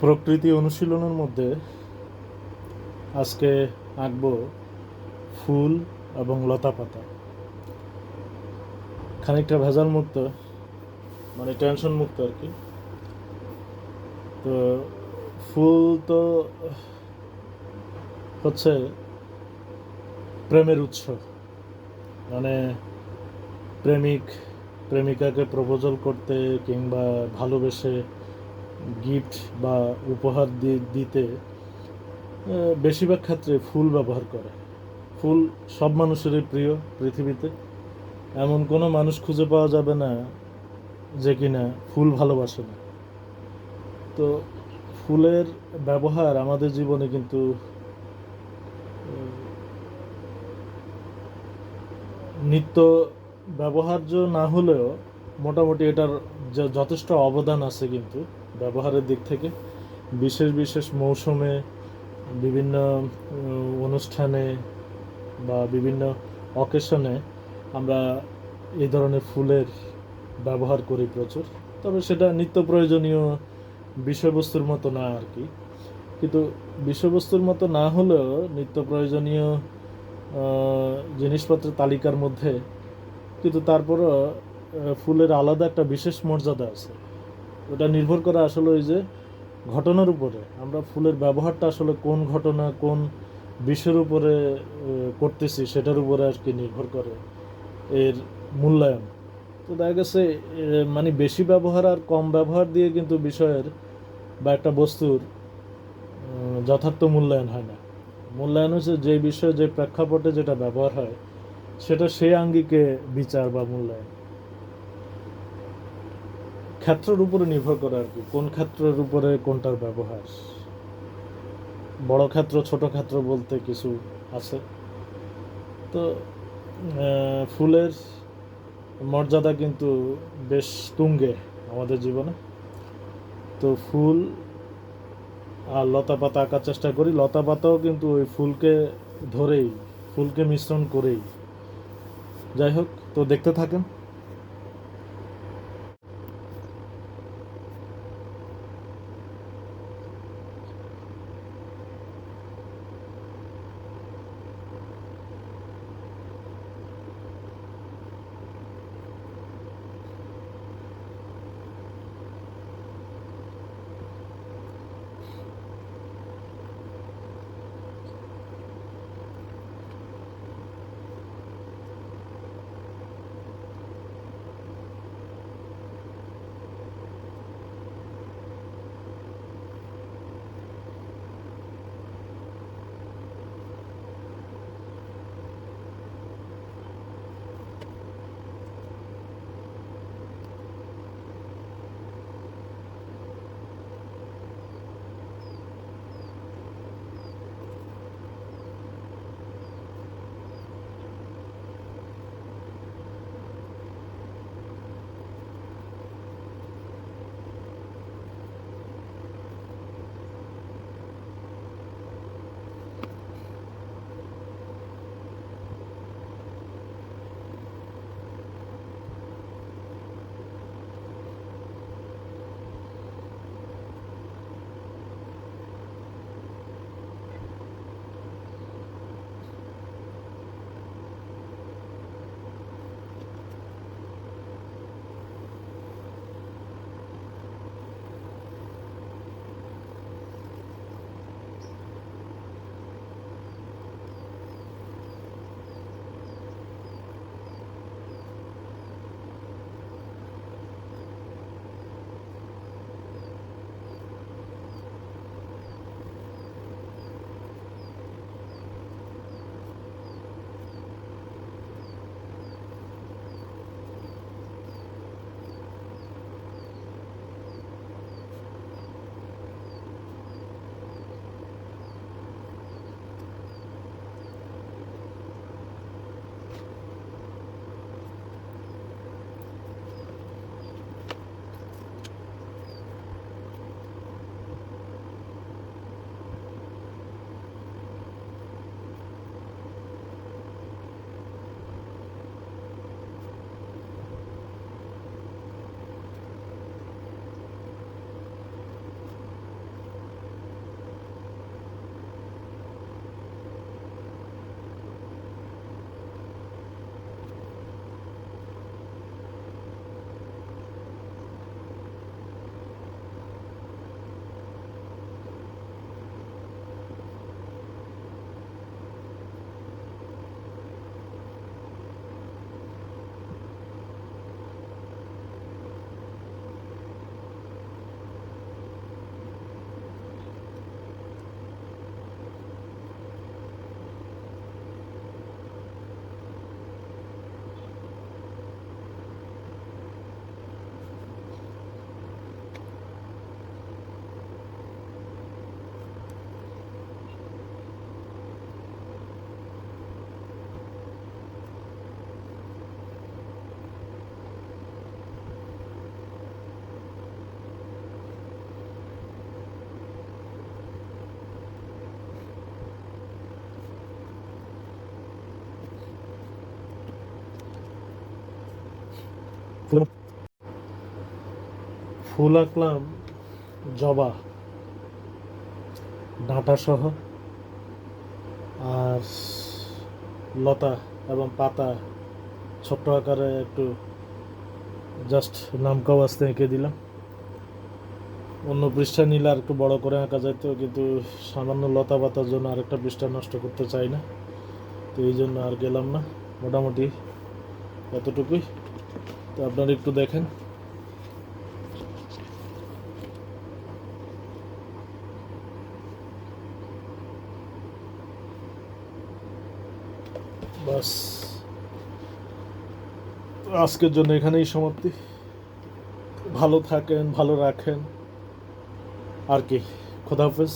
প্রকৃতি অনুশীলনের মধ্যে আজকে আঁকব ফুল এবং লতা পাতা। খানিকটা ভেজাল মুক্ত মানে টেনশন মুক্ত আর কি। তো ফুল তো হচ্ছে প্রেমের উৎস মানে প্রেমিক, প্রেমিকাকে প্রপোজাল করতে কিংবা ভালোবেসে গিফট বা উপহার দিতে বেশিরভাগ ক্ষেত্রে ফুল ব্যবহার করে। ফুল সব মানুষেরই প্রিয় পৃথিবীতে। এমন কোনো মানুষ খুঁজে পাওয়া যাবে না যে কিনা ফুল ভালোবাসে না। তো ফুলের ব্যবহার আমাদের জীবনে কিন্তু নিত্য ব্যবহার্য না হলেও মোটামুটি এটার যথেষ্ট অবদান আছে কিন্তু। ব্যবহারের দিক থেকে, বিশেষ বিশেষ মৌসুমে বিভিন্ন অনুষ্ঠানে বা বিভিন্ন অকেশনে আমরা এই ধরনের ফুলের ব্যবহার করি প্রচুর। তবে সেটা নিত্য প্রয়োজনীয় বিষয়বস্তুর মতো না আর কি। কিন্তু বিষয়বস্তুর মতো না হলেও নিত্য প্রয়োজনীয় জিনিসপত্রের তালিকার মধ্যে কিন্তু তারপরও ফুলের আলাদা একটা বিশেষ মর্যাদা আছে। ওটা নির্ভর করে আসলে ওই যে ঘটনার উপরে, আমরা ফুলের ব্যবহারটা আসলে কোন ঘটনা, কোন বিষয়ের উপরে করতেছি সেটার উপরে আর কি নির্ভর করে এর মূল্যায়ন। তো দেখা গেছে মানে বেশি ব্যবহার আর কম ব্যবহার দিয়ে কিন্তু বিষয়ের বা একটা বস্তুর যথার্থ মূল্যায়ন হয় না। মূল্যায়ন হচ্ছে যে বিষয়ে যে প্রেক্ষাপটে যেটা ব্যবহার হয়, সেটা সেই আঙ্গিকে বিচার বা মূল্যায়ন। ক্ষেত্রের উপরে নির্ভর করে আর কি। কোন ক্ষেত্রের উপরে কোনটার ব্যবহার? বড় ক্ষেত্র, ছোট ক্ষেত্র বলতে কিছু আছে। তো ফুলের মর্যাদা কিন্তু বেশ তুঙ্গে আমাদের জীবনে। তো ফুল আর লতা পাতা আঁকার চেষ্টা করি। লতা পাতাও কিন্তু ওই ফুলকে ধরেই, ফুলকে মিশ্রণ করেই। যাই হোক, তো দেখতে থাকেন। ফুল আঁকলাম জবা ডাঁটা সহ আর লতা এবং পাতা ছোট্ট আকারে একটু জাস্ট নামকাও আসতে এঁকে দিলাম। অন্য পৃষ্ঠা নিলে আর একটু বড় করে আঁকা যেত কিন্তু সামান্য লতা পাতার জন্য আরেকটা পৃষ্ঠা নষ্ট করতে চাই না, তো এই জন্য আর গেলাম না। মোটামুটি এতটুকুই। তো আপনারা একটু দেখেন। বাস। আজকের জন্য এখানেই সমাপ্তি। ভালো থাকেন, ভালো রাখেন। আর কি খোদাহাফেজ